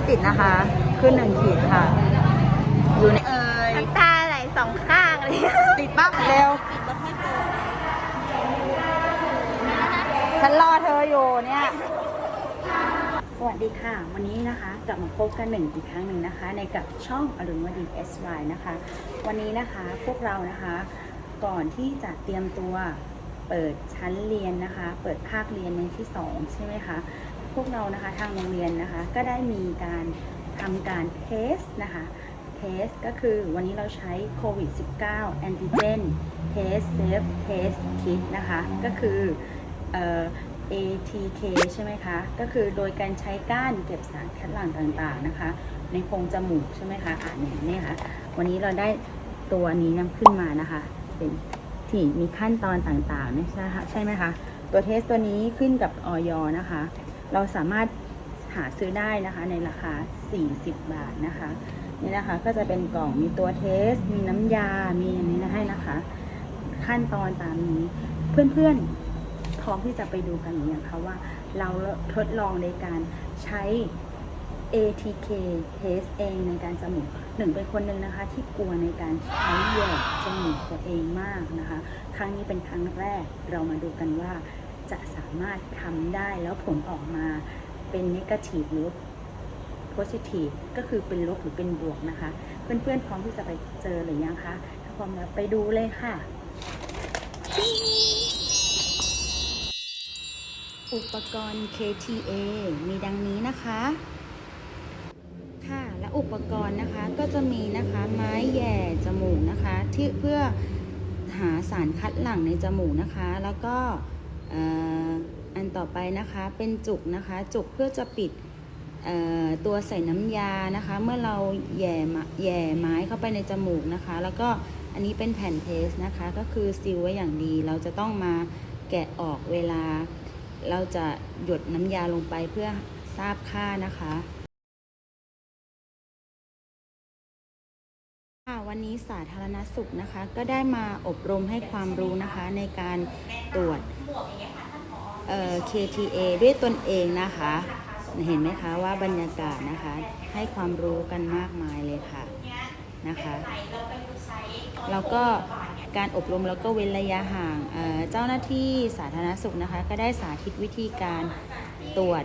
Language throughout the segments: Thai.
ไม่ติดนะคะ ขึ้นหนึ่งขีดค่ะ อยู่ในเอ่ยน้ำตาไหลสองข้างเลยติดปั๊บเร็วฉันรอเธออยู่เนี่ย สวัสดีค่ะ วันนี้นะคะกลับมาพบกันหนึ่งอีกครั้งหนึ่งนะคะ ในกับช่องอรุณวดี SY นะคะ วันนี้นะคะพวกเรานะคะก่อนที่จะเตรียมตัว เปิดชั้นเรียนนะคะ เปิดภาคเรียนในที่ 2 ใช่ไหมคะ พวกเรานะคะทางโรงเรียนนะคะ ก็ได้มีการทำการเทสนะคะเทสก็คือวันนี้เราใช้โควิด -19 antigen test safe test kit นะคะ ก็คือเอ่อ ATK ใช่ไหมคะ ก็คือโดยการใช้ก้านเก็บสารคัดหลั่งต่างๆนะคะ ในโพรงจมูกใช่ไหมคะอ่านอย่างนี้ค่ะวันนี้เราได้ตัวนี้นำขึ้นมานะคะ เป็น ที่มีขั้นตอนต่างๆนี่ยใช่ไหมคะใช่ไหมคะตัวเทสตัวนี้ขึ้นกับออยนะคะ เราสามารถหาซื้อได้นะคะในราคา 40 บาทนะคะ นี่นะคะก็จะเป็นกล่องมีตัวเทส มีน้ำยา มีอันนี้นะให้นะคะ ขั้นตอนตามนี้เพื่อนๆพร้อมที่จะไปดูกันหรือยังคะว่าเราทดลองในการใช้ ATK test เองในการจมูกหนึ่งเป็นคนหนึ่งนะคะ ที่กลัวในการใช้แย่จมูกตัวเองมากนะคะ ครั้งนี้เป็นครั้งแรกเรามาดูกันว่า จะสามารถทำได้แล้วผลออกมาเป็น negative หรือ positive ก็คือเป็นลบหรือเป็นบวกนะคะ เพื่อนๆพร้อมที่จะไปเจอหรือยังคะ ถ้าพร้อมแล้วไปดูเลยค่ะ อุปกรณ์ KTA มีดังนี้นะคะ อุปกรณ์นะคะก็จะมีนะคะไม้แย่จมูกนะคะที่เพื่อหาสารคัดหลั่งในจมูกนะคะ แล้วก็อ,อันต่อไปนะคะเป็นจุกนะคะ จุกเพื่อจะปิดตัวใส่น้ำยานะคะ เมื่อเราแย่มาแย่ไม้เข้าไปในจมูกนะคะ แล้วก็อันนี้เป็นแผ่นเทสนะคะ ก็คือซีลไว้อย่างดี เราจะต้องมาแกะออกเวลา เราจะหยดน้ำยาลงไปเพื่อทราบค่านะคะ วันนี้สาธารณสุขนะคะ ก็ได้มาอบรมให้ความรู้นะคะในการตรวจเอ่อ KTA ด้วยตนเองนะคะ เห็นไหมคะว่าบรรยากาศนะคะ ให้ความรู้กันมากมายเลยค่ะนะคะ แล้วก็การอบรมแล้วก็เว้นระยะห่างเเจ้าหน้าที่สาธารณสุขนะคะ ก็ได้สาธิตวิธีการตรวจ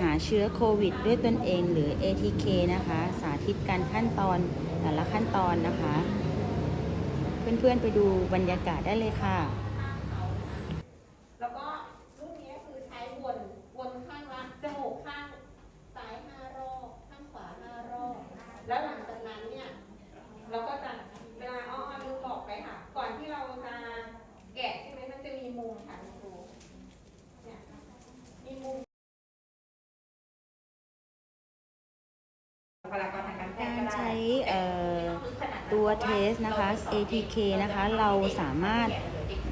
หาเชื้อโควิด ด้วยตนเองหรือ ATK นะคะ สาธิตการขั้นตอนแต่ละขั้นตอนนะคะ เพื่อนๆไปดูบรรยากาศได้เลยค่ะ แล้วก็รุ่นนี้คือใช้วนวนข้างละจมูกข้างซ้ายห้ารอบข้างขวาห้ารอบแล้วหลังจากนั้นเนี่ยเราก็จะเวลาอ้อเอามือบอกไปค่ะ ก่อนที่เราจะแกะใช่ไหมมันจะมีมุมค่ะคุณครูเนี่ยมีมุมบุคลากรทางการแพท กา ย์ ร ก็ได้ ใช้เอ่อตัวเทส นะคะ ATK นะคะ เราสามารถ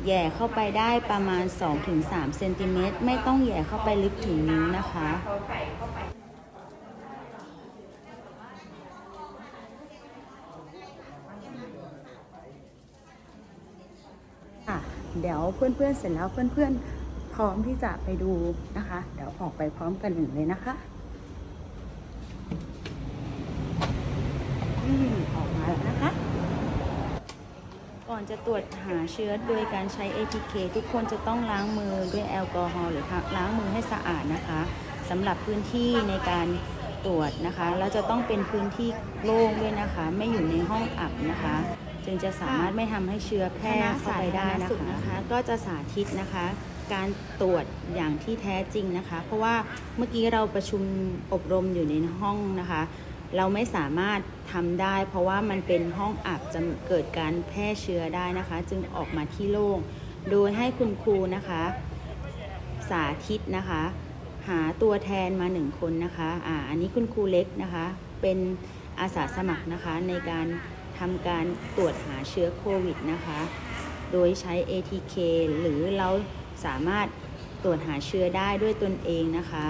แย่เข้าไปได้ประมาณ 2-3เซนติเมตรไม่ต้องแย่เข้าไปลึกถึงนิ้วนะคะเขาใส่เข้าไปค่ะเดี๋ยวเพื่อนๆเสร็จแล้วเพื่อนๆพร้อมที่จะไปดูนะคะ เดี๋ยวออกไปพร้อมกันหนึ่งเลยนะคะออกมาแล้วนะคะ ก่อนจะตรวจหาเชื้อโดยการใช้ ATK ทุกคนจะต้องล้างมือด้วยแอลกอฮอล์หรือล้างมือให้สะอาดนะคะสำหรับพื้นที่ในการตรวจนะคะแล้วจะต้องเป็นพื้นที่โล่งด้วยนะคะ ไม่อยู่ในห้องอับนะคะ จึงจะสามารถไม่ทำให้เชื้อแพร่เข้าไปได้นะคะ ก็จะสาธิตนะคะ การตรวจอย่างที่แท้จริงนะคะ เพราะว่าเมื่อกี้เราประชุมอบรมอยู่ในห้องนะคะ เราไม่สามารถทำได้ เพราะว่ามันเป็นห้องอับจะเกิดการแพร่เชื้อได้นะคะ จึงออกมาที่โล่งโดยให้คุณครูนะคะ สาธิตนะคะ หาตัวแทนมาหนึ่งคนนะคะอ่าอันนี้คุณครูเล็กนะคะ เป็นอาสาสมัครนะคะในการทำการตรวจหาเชื้อโควิดนะคะ โดยใช้ ATK หรือเราสามารถตรวจหาเชื้อได้ด้วยตนเองนะคะ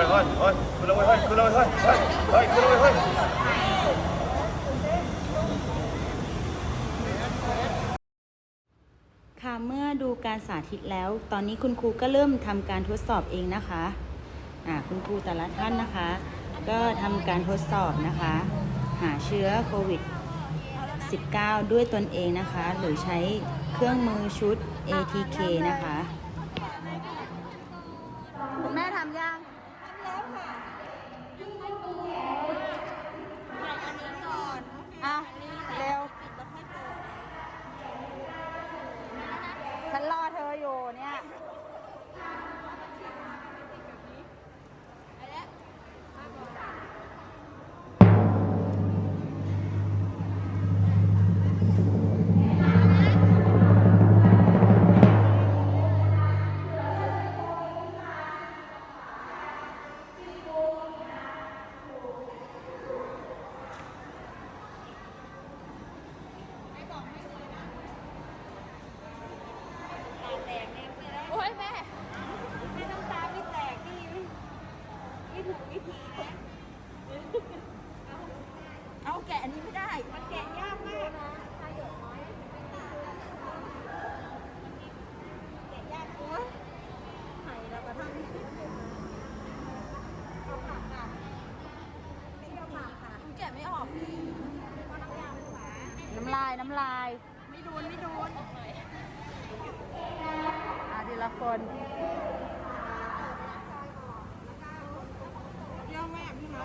้ยเฮ้ยเฮ้ยขึ้เลยเฮ้ยขึ้เลยเฮ้ยเฮ้ยเฮ้เลยเฮ้ยค่ะเมื่อดูการสาธิตแล้ว ตอนนี้คุณครูก็เริ่มทำการทดสอบเองนะคะอ่คุณครูแต่ละท่านนะคะ ก็ทำการทดสอบนะคะ หาเชื้อโควิด -19 ด้วยตนเองนะคะ หรือใช้เครื่องมือชุด ATK นะคะ วิธีนะ เอาแกะอันนี้ไม่ได้ มันแกะยากมากแกะยากโอ้ยไขเราก็ทำเอาปากค่ะไม่เอาค่ะแกะไม่ออกเพราะน้ำยามันาน้ำลายน้ำลาย ไม่โดนไม่โดนอะทีละคน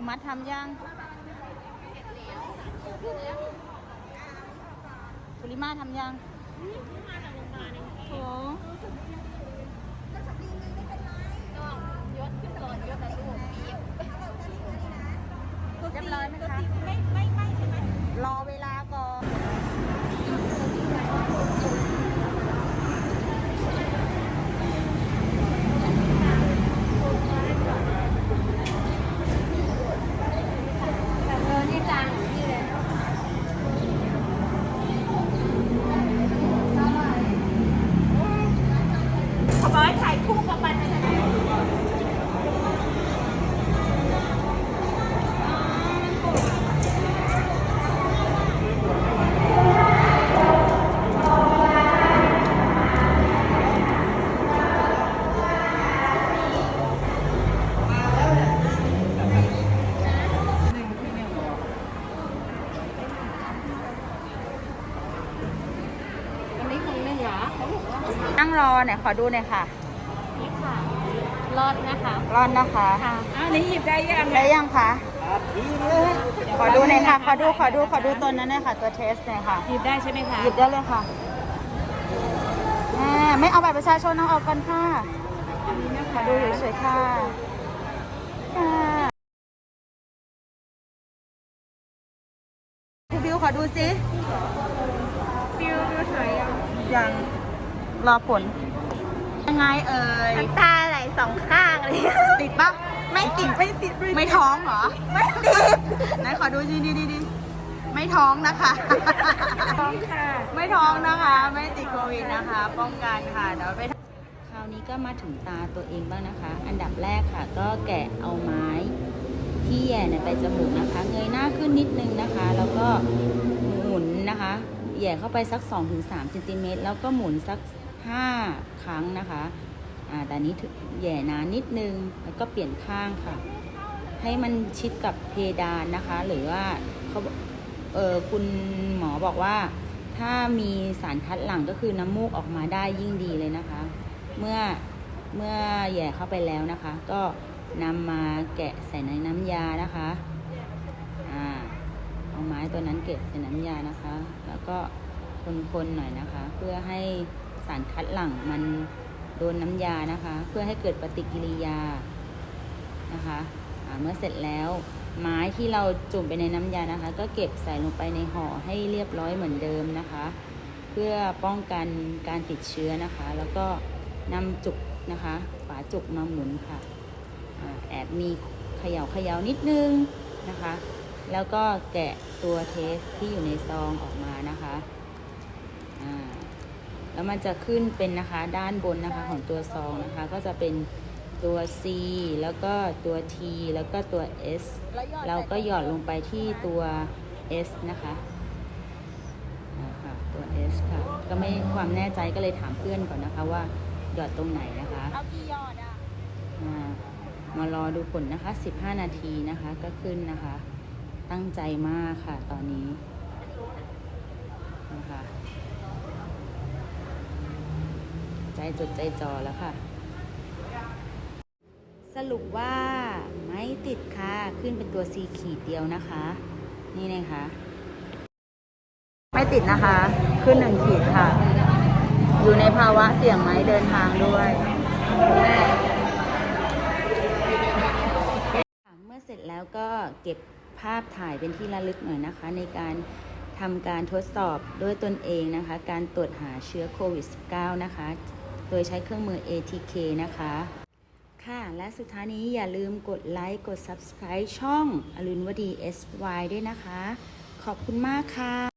รูมัดทำยังคุริมาทำยังโอ้ยศขึ้นก่อนยศแต่ลูกปีบเรียบร้อยไหมคะไม่ไม่ไม่ใช่ไหมรอเวลาก่อน นั่งรอหน่อยขอดูหน่อยค่ะ นี่ค่ะรอดนะคะร้อนนะคะ ค่ะอ้าวนี่หยิบได้ยังได้ยังคะ ขอดูหน่อยค่ะ ขอดู ขอดู ขอดูตัวนั้นหน่อยค่ะ ตัวเทสหน่อยค่ะ หยิบได้ใช่ไหมคะหยิบได้เลยค่ะแหมไม่เอาบัตรประชาชนเอาออกก่อนค่ะขอดูเฉยๆค่ะค่ะพี่บิวขอดูสิ ฟิวดูถอยยังยัง รอผล ยังไงเอ่ย น้ำตาไหลสองข้างเลย ติดปะไม่ติด ไม่ติด ไม่ท้องเหรอ ไม่ติด ไหนขอดูดีดีดีดีไม่ท้องนะคะค่ะ ไม่ท้องนะคะ ไม่ติดโควิดนะคะ ป้องกันค่ะ เดี๋ยวไปคราวนี้ก็มาถึงตาตัวเองบ้างนะคะ อันดับแรกค่ะ ก็แกะเอาไม้ที่แหย่เนี่ยไปจมูกนะคะ เงยหน้าขึ้นนิดนึงนะคะ แล้วก็หมุนนะคะแหย่เข้าไปสัก 2-3เซนติเมตรแล้วก็หมุนสัก 5 ครั้งนะคะอ่าแต่นี้ถึงแย่นานนิดนึงแล้วก็เปลี่ยนข้างค่ะ ให้มันชิดกับเพดานนะคะ หรือว่าเขาเออคุณหมอบอกว่า ถ้ามีสารคัดหลั่งก็คือน้ำมูกออกมาได้ยิ่งดีเลยนะคะ เมื่อเมื่อแย่เข้าไปแล้วนะคะ ก็นำมาแกะใส่ในน้ำยานะคะอ่าเอาไม้ตัวนั้นเก็บใส่น้ำยานะคะ แล้วก็คนๆหน่อยนะคะ เพื่อให้ารคัดหลั่งมันโดนน้ำยานะคะ เพื่อให้เกิดปฏิกิริยานะคะเมื่อเสร็จแล้วไม้ที่เราจุ่มไปในน้ำยานะคะ ก็เก็บใส่ลงไปในห่อให้เรียบร้อยเหมือนเดิมนะคะ เพื่อป้องกันการติดเชื้อนะคะ แล้วก็นำจุกนะคะฝาจุกมาหมุนค่ะอ่าแอบมีเขย่าเขย่านิดนึงนะคะ แล้วก็แกะตัวเทสที่อยู่ในซองออกมานะคะอ่า แล้วมันจะขึ้นเป็นนะคะด้านบนนะคะของตัวซองนะคะ ก็จะเป็นตัว C แล้วก็ตัว T แล้วก็ตัว S เราก็หยอดลงไปที่ตัว S นะคะตัว S ค่ะ ก็ไม่ความแน่ใจก็เลยถามเพื่อนก่อนนะคะว่าหยอดตรงไหนนะคะเอากี่หยอดอะมารอดูผลนะคะ 15 นาทีนะคะก็ขึ้นนะคะ ตั้งใจมากค่ะตอนนี้นะคะ ใจจดใจจ่อแล้วค่ะ สรุปว่าไม่ติดค่ะ ขึ้นเป็นตัว C ขีดเดียวนะคะ นี่นะคะ ไม่ติดนะคะ ขึ้นหนึ่งขีดค่ะ อยู่ในภาวะเสี่ยงไหมเดินทางด้วยเมื่อเสร็จแล้วก็เก็บภาพถ่ายเป็นที่ระลึกหน่อยนะคะ ในการทำการทดสอบด้วยตนเองนะคะ การตรวจหาเชื้อโควิด -19 นะคะ โดยใช้เครื่องมือ ATK นะคะ ค่ะและสุดท้ายนี้อย่าลืมกดไลค์กด Subscribe ช่องอรุณวดี SY ด้วยนะคะ ขอบคุณมากค่ะ